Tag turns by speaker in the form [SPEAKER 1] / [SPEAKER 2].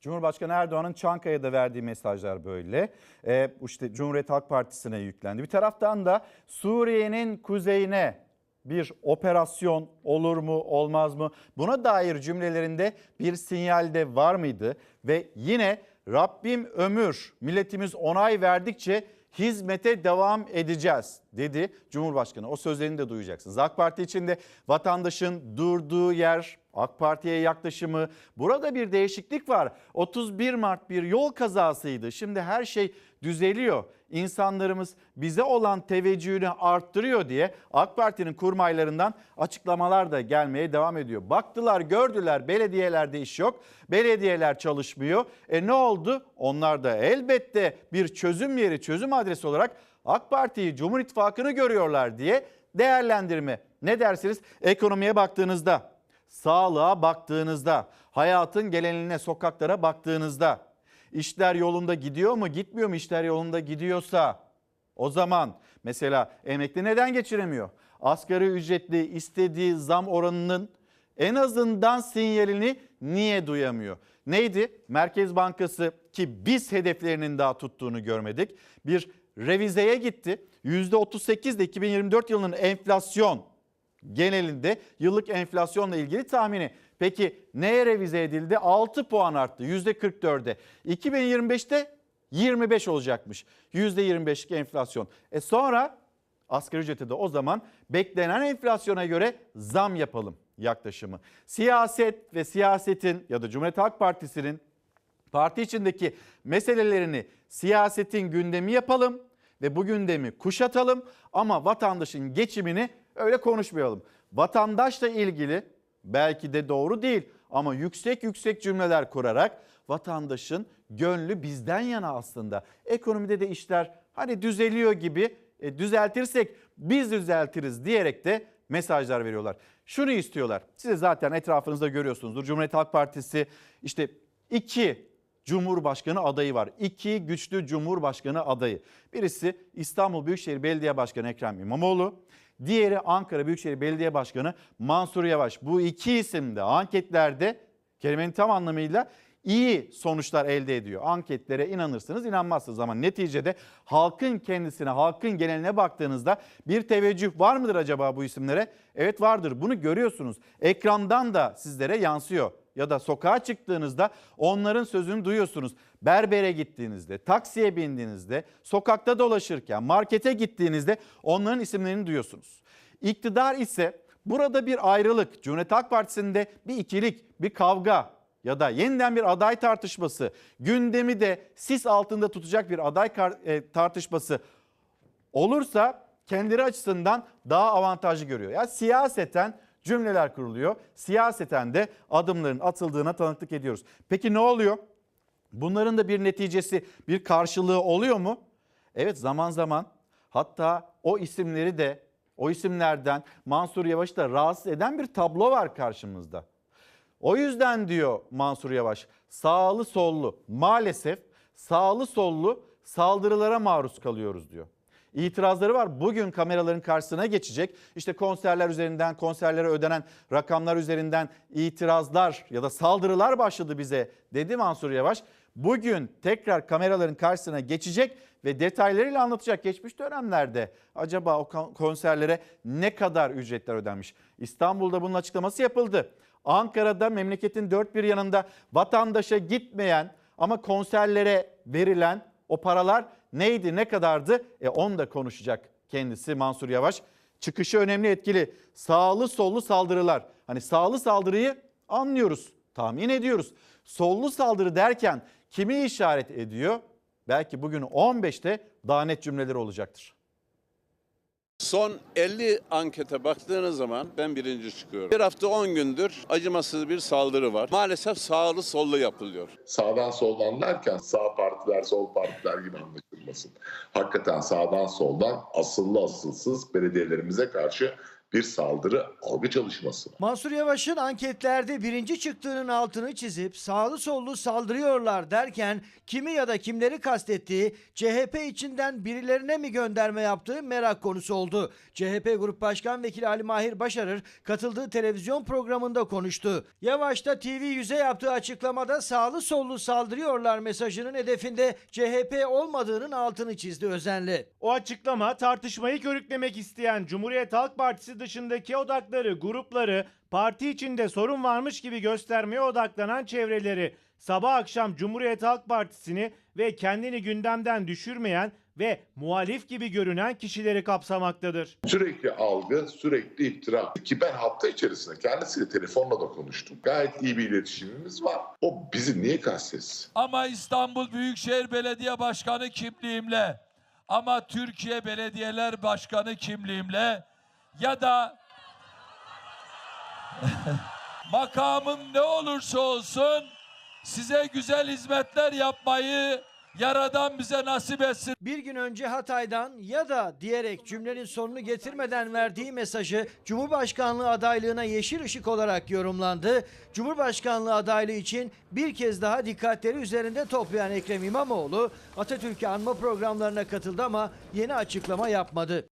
[SPEAKER 1] Cumhurbaşkanı Erdoğan'ın Çankaya'da verdiği mesajlar böyle. Ee, işte Cumhuriyet Halk Partisi'ne yüklendi. Bir taraftan da Suriye'nin kuzeyine bir operasyon olur mu olmaz mı? Buna dair cümlelerinde bir sinyal de var mıydı? Ve yine Rabbim ömür milletimiz onay verdikçe hizmete devam edeceğiz dedi Cumhurbaşkanı. O sözlerini de duyacaksınız. AK Parti içinde vatandaşın durduğu yer, AK Parti'ye yaklaşımı burada bir değişiklik var. 31 Mart bir yol kazasıydı. Şimdi her şey düzeliyor. İnsanlarımız bize olan teveccühünü arttırıyor diye AK Parti'nin kurmaylarından açıklamalar da gelmeye devam ediyor. Baktılar gördüler belediyelerde iş yok. Belediyeler çalışmıyor. E ne oldu? Onlar da elbette bir çözüm yeri, çözüm adresi olarak AK Parti'yi, Cumhur İttifakı'nı görüyorlar diye değerlendirme. Ne dersiniz? Ekonomiye baktığınızda, sağlığa baktığınızda, hayatın geleneğine, sokaklara baktığınızda işler yolunda gidiyor mu, gitmiyor mu işler yolunda gidiyorsa o zaman mesela emekli neden geçiremiyor? Asgari ücretli istediği zam oranının en azından sinyalini niye duyamıyor? Neydi? Merkez Bankası ki biz hedeflerinin daha tuttuğunu görmedik. Bir revizeye gitti. %38 de 2024 yılının enflasyon genelinde yıllık enflasyonla ilgili tahmini. Peki neye revize edildi? 6 puan arttı %44'e. 2025'te 25 olacakmış. %25'lik enflasyon. E sonra asgari ücrete de o zaman beklenen enflasyona göre zam yapalım yaklaşımı. Siyaset ve siyasetin ya da Cumhuriyet Halk Partisi'nin parti içindeki meselelerini siyasetin gündemi yapalım ve bu gündemi kuşatalım ama vatandaşın geçimini öyle konuşmayalım. Vatandaşla ilgili belki de doğru değil ama yüksek yüksek cümleler kurarak vatandaşın gönlü bizden yana aslında. Ekonomide de işler hani düzeliyor gibi e, düzeltirsek biz düzeltiriz diyerek de mesajlar veriyorlar. Şunu istiyorlar. Size zaten etrafınızda görüyorsunuzdur. Cumhuriyet Halk Partisi işte iki Cumhurbaşkanı adayı var. İki güçlü Cumhurbaşkanı adayı. Birisi İstanbul Büyükşehir Belediye Başkanı Ekrem İmamoğlu. Diğeri Ankara Büyükşehir Belediye Başkanı Mansur Yavaş. Bu iki isim de anketlerde kelimenin tam anlamıyla iyi sonuçlar elde ediyor. Anketlere inanırsınız inanmazsınız ama neticede halkın kendisine, halkın geneline baktığınızda bir teveccüh var mıdır acaba bu isimlere? Evet vardır. Bunu görüyorsunuz. Ekrandan da sizlere yansıyor ya da sokağa çıktığınızda onların sözünü duyuyorsunuz. Berbere gittiğinizde, taksiye bindiğinizde, sokakta dolaşırken, markete gittiğinizde onların isimlerini duyuyorsunuz. İktidar ise burada bir ayrılık, Cumhuriyet Halk Partisi'nde bir ikilik, bir kavga ya da yeniden bir aday tartışması, gündemi de sis altında tutacak bir aday e, tartışması olursa kendileri açısından daha avantajlı görüyor. Ya siyaseten cümleler kuruluyor. Siyaseten de adımların atıldığına tanıklık ediyoruz. Peki ne oluyor? Bunların da bir neticesi, bir karşılığı oluyor mu? Evet zaman zaman hatta o isimleri de o isimlerden Mansur Yavaş'ı da rahatsız eden bir tablo var karşımızda. O yüzden diyor Mansur Yavaş sağlı sollu maalesef sağlı sollu saldırılara maruz kalıyoruz diyor itirazları var. Bugün kameraların karşısına geçecek. İşte konserler üzerinden, konserlere ödenen rakamlar üzerinden itirazlar ya da saldırılar başladı bize dedi Mansur Yavaş. Bugün tekrar kameraların karşısına geçecek ve detaylarıyla anlatacak geçmiş dönemlerde acaba o konserlere ne kadar ücretler ödenmiş? İstanbul'da bunun açıklaması yapıldı. Ankara'da memleketin dört bir yanında vatandaşa gitmeyen ama konserlere verilen o paralar neydi ne kadardı? E onu da konuşacak kendisi Mansur Yavaş. Çıkışı önemli etkili. Sağlı sollu saldırılar. Hani sağlı saldırıyı anlıyoruz, tahmin ediyoruz. Sollu saldırı derken kimi işaret ediyor? Belki bugün 15'te daha net cümleleri olacaktır.
[SPEAKER 2] Son 50 ankete baktığınız zaman ben birinci çıkıyorum. Bir hafta 10 gündür acımasız bir saldırı var. Maalesef sağlı sollu yapılıyor.
[SPEAKER 3] Sağdan soldan derken sağ partiler sol partiler gibi anlaşılmasın. Hakikaten sağdan soldan asıllı asılsız belediyelerimize karşı bir saldırı algı çalışması var.
[SPEAKER 4] Mansur Yavaş'ın anketlerde birinci çıktığının altını çizip sağlı sollu saldırıyorlar derken kimi ya da kimleri kastettiği CHP içinden birilerine mi gönderme yaptığı merak konusu oldu. CHP Grup Başkan Vekili Ali Mahir Başarır katıldığı televizyon programında konuştu. Yavaş da TV100'e yaptığı açıklamada sağlı sollu saldırıyorlar mesajının hedefinde CHP olmadığının altını çizdi özenle.
[SPEAKER 5] O açıklama tartışmayı körüklemek isteyen Cumhuriyet Halk Partisi dışındaki odakları, grupları, parti içinde sorun varmış gibi göstermeye odaklanan çevreleri, sabah akşam Cumhuriyet Halk Partisi'ni ve kendini gündemden düşürmeyen ve muhalif gibi görünen kişileri kapsamaktadır.
[SPEAKER 3] Sürekli algı, sürekli iftira. Ki ben hafta içerisinde kendisiyle telefonla da konuştum. Gayet iyi bir iletişimimiz var. O bizi niye kastetsin?
[SPEAKER 6] Ama İstanbul Büyükşehir Belediye Başkanı kimliğimle ama Türkiye Belediyeler Başkanı kimliğimle ya da makamım ne olursa olsun size güzel hizmetler yapmayı Yaradan bize nasip etsin.
[SPEAKER 4] Bir gün önce Hatay'dan ya da diyerek cümlenin sonunu getirmeden verdiği mesajı Cumhurbaşkanlığı adaylığına yeşil ışık olarak yorumlandı. Cumhurbaşkanlığı adaylığı için bir kez daha dikkatleri üzerinde toplayan Ekrem İmamoğlu Atatürk'ü anma programlarına katıldı ama yeni açıklama yapmadı.